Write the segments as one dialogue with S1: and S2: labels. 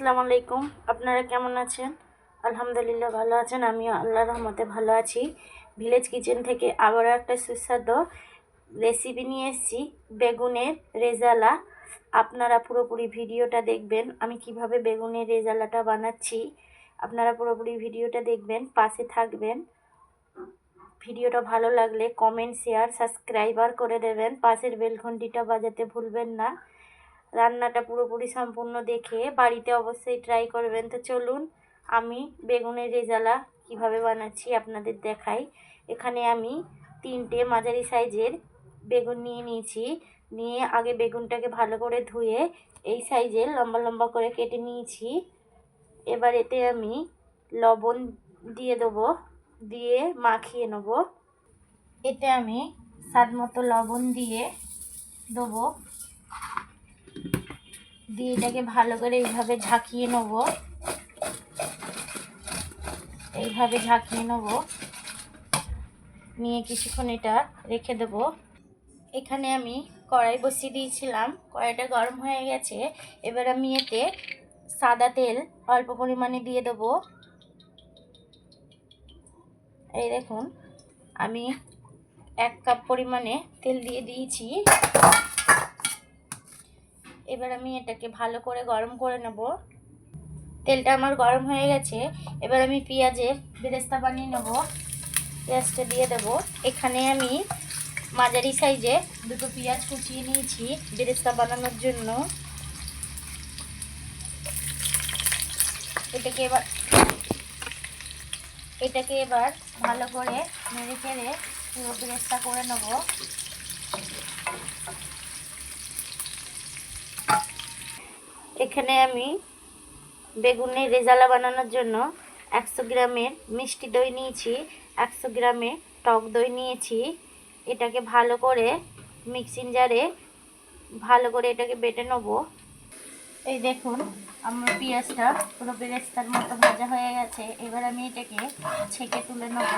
S1: আসসালামু আলাইকুম। আপনারা কেমন আছেন? আলহামদুলিল্লাহ ভালো আছেন। আমিও আল্লাহর রহমতে ভালো আছি। ভিলেজ কিচেন থেকে আবারও একটা সুস্বাদু রেসিপি নিয়ে এসেছি। বেগুনের রেজালা। আপনারা পুরোপুরি ভিডিওটা দেখবেন। আমি কীভাবে বেগুনের রেজালাটা বানাচ্ছি, আপনারা পুরোপুরি ভিডিওটা দেখবেন, পাশে থাকবেন। ভিডিওটা ভালো লাগলে কমেন্ট শেয়ার সাবস্ক্রাইবার করে দেবেন। পাশের বেল ঘন্টিটা বাজাতে ভুলবেন না। রান্নাটা পুরোপুরি সম্পূর্ণ দেখে বাড়িতে অবশ্যই ট্রাই করবেন। তো চলুন, আমি বেগুনের রেজালা কীভাবে বানাচ্ছি আপনাদের দেখাই। এখানে আমি তিনটে মাঝারি সাইজের বেগুন নিয়ে নিয়েছি। নিয়ে আগে বেগুনটাকে ভালো করে ধুয়ে এই সাইজের লম্বা লম্বা করে কেটে নিয়েছি। এবার এতে আমি লবণ দিয়ে দেবো, দিয়ে মাখিয়ে নেব। এতে আমি স্বাদ মতো লবণ দিয়ে দেবো। দিয়ে এটাকে ভালো করে এইভাবে ঝাঁকিয়ে নেব। এইভাবে ঝাঁকিয়ে নেব। নিয়ে কিছুক্ষণ এটা রেখে দেব। এখানে আমি কড়াই বসিয়ে দিয়েছিলাম। কড়াইটা গরম হয়ে গেছে। এবার আমি এতে সাদা তেল অল্প পরিমাণে দিয়ে দেবো। এই দেখুন, আমি এক কাপ পরিমাণে তেল দিয়ে দিয়েছি। এবার আমি এটাকে ভালো করে গরম করে নেব। তেলটা আমার গরম হয়ে গেছে। এবার আমি পেঁয়াজে বেরেস্তা বানিয়ে নেব। পেঁয়াজটা দিয়ে দেব। এখানে আমি মাঝারি সাইজে দুটো পেঁয়াজ কুচিয়ে নিয়েছি বেরেস্তা বানানোর জন্য। এটাকে এবার এটাকে এবার ভালো করে নেড়ে চেড়ে পুরো বেরেস্তা করে নেব। এখানে আমি বেগুনের রেজালা বানানোর জন্য একশো গ্রামের মিষ্টি দই নিয়েছি, একশো গ্রামের টক দই নিয়েছি। এটাকে ভালো করে মিক্সিং জারে ভালো করে এটাকে বেটে নেব। এই দেখুন, আমার পেঁয়াজটা পুরো বেরেস্তার মতো ভাজা হয়ে গেছে। এবার আমি এটাকে ছেঁকে তুলে নেব।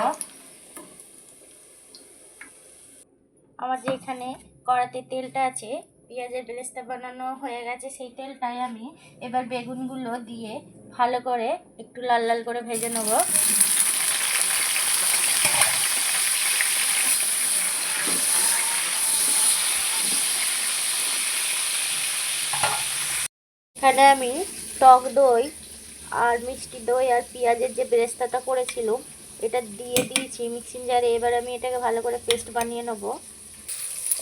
S1: আমার যে এখানে কড়াতে তেলটা আছে পেঁয়াজের বেরেস্তা বানানো হয়ে গেছে, সেই তেলটাই আমি এবার বেগুনগুলো দিয়ে ভালো করে একটু লাল লাল করে ভেজে নেব। এখানে আমি টক দই আর মিষ্টি দই আর পেঁয়াজের যে বেরেস্তাটা করেছিলাম, এটা দিয়ে দিয়েছি মিক্সিং জারে। এবার আমি এটাকে ভালো করে পেস্ট বানিয়ে নেব।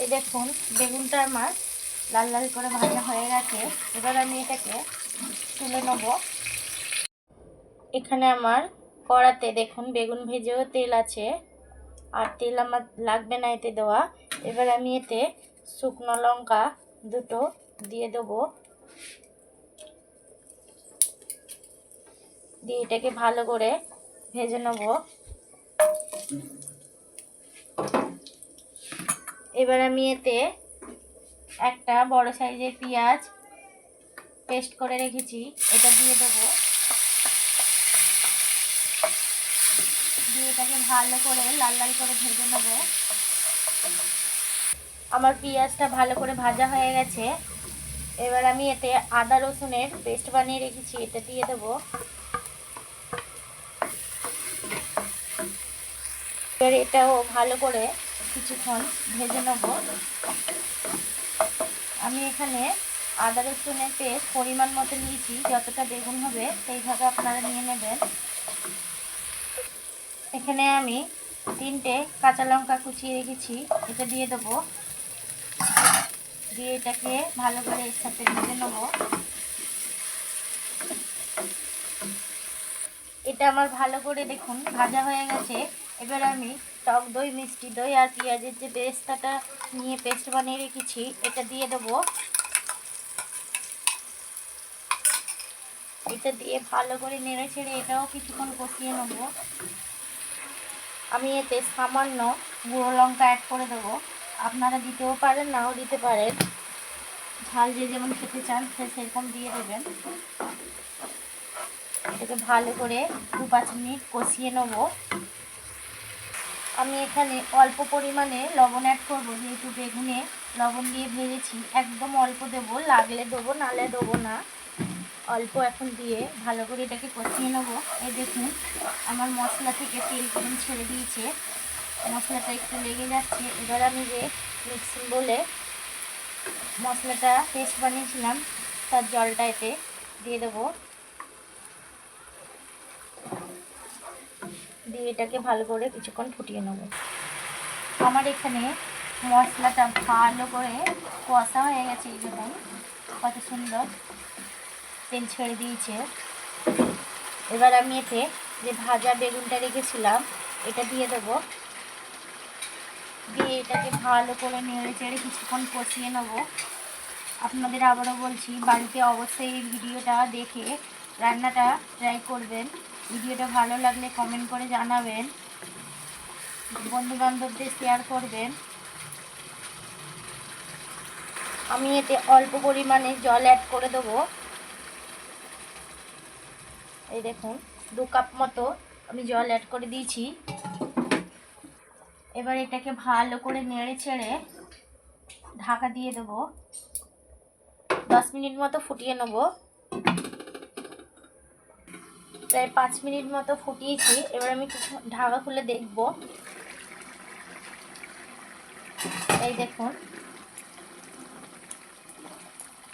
S1: এই দেখুন, বেগুনটা আমার লাল লাল করে ভাজা হয়ে গেছে, এবার আমি এটাকে তুলে নেব। এখানে আমার কড়াতে দেখুন, বেগুন ভেজেও তেল আছে, আর তেল আমার লাগবে না এতে দেওয়া। এবার আমি এতে শুকনো লঙ্কা দুটো দিয়ে দেবো। দিয়ে এটাকে ভালো করে ভেজে নেব। এবার আমি এতে একটা বড় সাইজের পেঁয়াজ পেস্ট করে রেখেছি, এটা দিয়ে দেবো। দিয়ে এটাকে ভালো করে লাল লাল করে ভেজে নেব। আমার পেঁয়াজটা ভালো করে ভাজা হয়ে গেছে। এবার আমি এতে আদা রসুনের পেস্ট বানিয়ে রেখেছি, এটা দিয়ে দেবো। এবার এটাও ভালো করে কিছুক্ষণ ভেজে নেব। আমি এখানে আদা রসুনের পেস্ট পরিমাণ মতো নিয়েছি, যতটা বেগুন হবে সেইভাবে আপনারা নিয়ে নেবেন। এখানে আমি তিনটে কাঁচা লঙ্কা কুচিয়ে রেখেছি, এটা দিয়ে দেবো। দিয়ে এটাকে ভালো করে এর সাথে ভেজে নেব। এটা আমার ভালো করে দেখুন, ভাজা হয়ে গেছে। এবার আমি টক দই, মিষ্টি দই আর পেঁয়াজের যে বেরেস্তাটা নিয়ে পেস্ট বানিয়ে রেখেছি, এটা দিয়ে দেবো। এটা দিয়ে ভালো করে নেড়ে ছেড়ে এটাও কিছুক্ষণ কষিয়ে নেব। আমি এতে সামান্য গুঁড়ো লঙ্কা অ্যাড করে দেবো। আপনারা দিতেও পারেন, নাও দিতে পারেন। ঝাল যে যেমন খেতে চান, সে সেরকম দিয়ে দেবেন। এটাকে ভালো করে দু পাঁচ মিনিট কষিয়ে নেব। আমি এখানে অল্প পরিমাণে লবণ অ্যাড করব, যেহেতু বেগুনে লবণ দিয়ে ভেজেছি। একদম অল্প দেবো, লাগলে দেবো, নালে দেবো না। অল্প এখন দিয়ে ভালো করে এটাকে কষিয়ে নেব। এই দেখুন, আমার মশলা থেকে তেল কেমন ছেড়ে দিয়েছে। মশলাটা একটু লেগে যাচ্ছে। এবার আমি যে মিক্সিং বলে মশলাটা পেস্ট বানিয়েছিলাম, তার জলটা এতে দিয়ে দেবো। দিয়ে এটাকে ভালো করে কিছুক্ষণ ফুটিয়ে নেব। আমার এখানে মশলাটা ভালো করে কষা হয়ে গেছে এই দেখুন কত সুন্দর তেল ছেড়ে দিয়েছে। এবার আমি এতে যে ভাজা বেগুনটা রেখেছিলাম, এটা দিয়ে দেবো। দিয়ে এটাকে ভালো করে নেড়ে চেড়ে কিছুক্ষণ কষিয়ে নেব। আপনাদের আবারও বলছি, বাড়িতে অবশ্যই এই ভিডিওটা দেখে রান্নাটা ট্রাই করবেন। ভিডিওটা ভালো লাগলে কমেন্ট করে জানাবেন। বন্ধু বান্ধবদের শেয়ার করবেন। আমি এতে অল্প পরিমাণে জল অ্যাড করে দেবো। এই দেখুন, দু কাপ মতো আমি জল অ্যাড করে দিয়েছি। এবার এটাকে ভালো করে নেড়ে ছেড়ে ঢাকা দিয়ে দেবো। দশ মিনিট মতো ফুটিয়ে নেব। প্রায় পাঁচ মিনিট মতো ফুটিয়েছি। এবার আমি কিছু ঢাকা খুলে দেখব। এই দেখুন।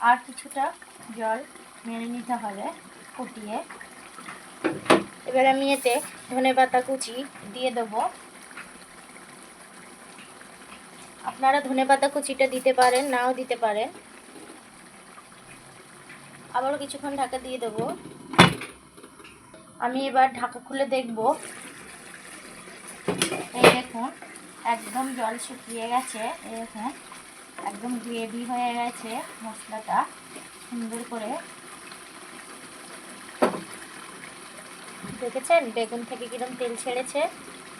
S1: আর কিছুটা জল মেরে নিতে হবে ফুটিয়ে। এবার আমি এতে ধনে পাতা কুচি দিয়ে দেবো। আপনারা ধনে পাতা কুচিটা দিতে পারেন, নাও দিতে পারেন। আবারও কিছুক্ষণ ঢাকা দিয়ে দেবো। আমি এবার ঢাকা খুলে দেখব। এই দেখুন, একদম জল শুকিয়ে গেছে। এই দেখুন, একদম গ্রেভি হয়ে গেছে মশলাটা, সুন্দর করে। দেখেছেন? বেগুন থেকে কিরম তেল ছেড়েছে,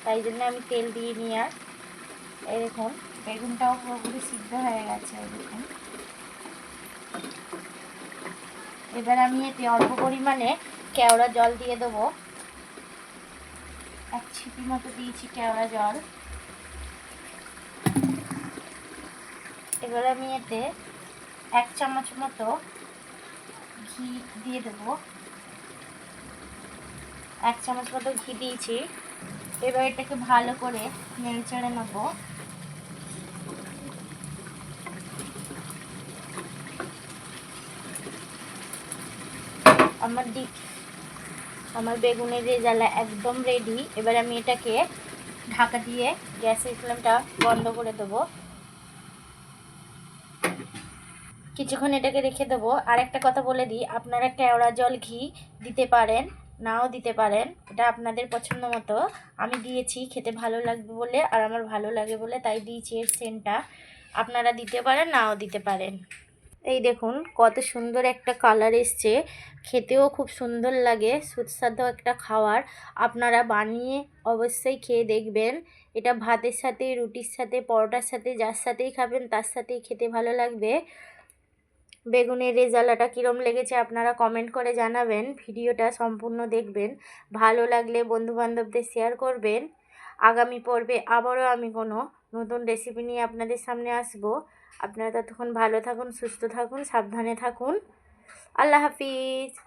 S1: তাই জন্য আমি তেল দিয়ে নিই আর। এই দেখুন, বেগুনটাও পুরোপুরি সিদ্ধ হয়ে গেছে দেখুন। এবার আমি এতে অল্প পরিমাণে কেওড়া জল দিয়ে দেবো। এক ছিপি মতো দিয়েছি কেওড়া জল। এবার আমি এতে এক চামচ মতো ঘি দিয়ে দেবো। এক চামচ মতো ঘি দিয়েছি। এবার এটাকে ভালো করে নেড়ে চেড়ে নেব। আমার ডি আমার বেগুনের রেজালা একদম রেডি এবার আমি এটাকে ঢাকা দিয়ে গ্যাসের ফ্লেমটা বন্ধ করে দেবো। কিছুক্ষণ এটাকে রেখে দেবো। আর একটা কথা বলে দিই, আপনারা কেওড়া জল ঘি দিতে পারেন, নাও দিতে পারেন, এটা আপনাদের পছন্দ মতো। আমি দিয়েছি, খেতে ভালো লাগবে বলে, আর আমার ভালো লাগে বলে, তাই দিয়েছি এর সেন্টটা আপনারা দিতে পারেন, নাও দিতে পারেন। এই দেখুন, কত সুন্দর একটা কালার এসছে। খেতেও খুব সুন্দর লাগে, সুস্বাদু একটা খাওয়ার। আপনারা বানিয়ে অবশ্যই খেয়ে দেখবেন। এটা ভাতের সাথে, রুটির সাথে, পরোটার সাথে, যার সাথেই খাবেন, তার সাথেই খেতে ভালো লাগবে। বেগুনের রেজালাটা কীরম লেগেছে আপনারা কমেন্ট করে জানাবেন। ভিডিওটা সম্পূর্ণ দেখবেন। ভালো লাগলে বন্ধুবান্ধবদের শেয়ার করবেন। আগামী পর্বে আবারও আমি কোনো নতুন রেসিপি নিয়ে আপনাদের সামনে আসব। আপনারা ততক্ষণ ভালো থাকুন সুস্থ থাকুন সাবধানে থাকুন। আল্লাহ হাফিজ।